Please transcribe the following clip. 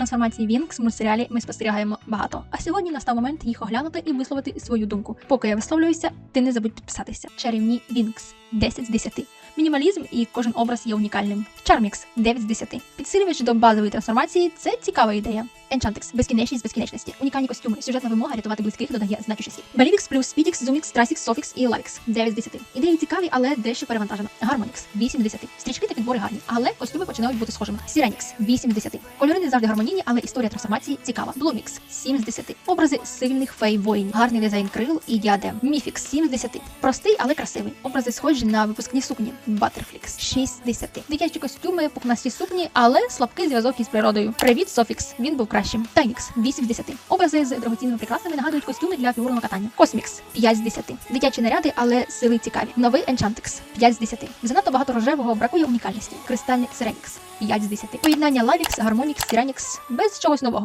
Трансформації Вінкс в мультсеріалі ми спостерігаємо багато. А сьогодні настав момент їх оглянути і висловити свою думку. Поки я висловлююся, ти не забудь підписатися. Чарівні Вінкс 10 з 10. Мінімалізм і кожен образ є унікальним. Чармікс 9 з 10. Підсилювач до базової трансформації це цікава ідея. Enchantix – безкінечність безкінечності. Унікальні костюми, сюжетна вимога рятувати близьких додає значущості. Белівікс плюс Спідікс, Зумікс, Трасікс, Софікс і Лайкс 9 з 10. Ідеї цікаві, але дещо перевантажено. Гармонікс 8 з 10. Стрічки та підбори гарні, але костюми починають бути схожими. Сіренікс 8 з 10. Кольори не завжди гармонійні, але історія трансформації цікава. Блумікс 7 з 10. Образи сильних фей воїнів, гарний дизайн крил і діадем. Міфікс 7 з 10. Простий, але красивий. Образи схожі на випускні сукні. Батерфлікс 6 з 10. Дитячі костюми, пухнасті сукні, але слабкий зв'язок із природою. Привіт, Софікс. Він був кращим. Тайнікс 8 з 10. Образи з дорогоцінними прикрасами нагадують костюми для фігурного катання. Космікс 5 з 10. Дитячі наряди, але сили цікаві. Новий Енчантикс 5 з 10. Занадто багато рожевого бракує унікальності. Кристальний Сиренікс 5 з 10. Поєднання Лавікс, Гармонікс, Сіренікс без чогось нового.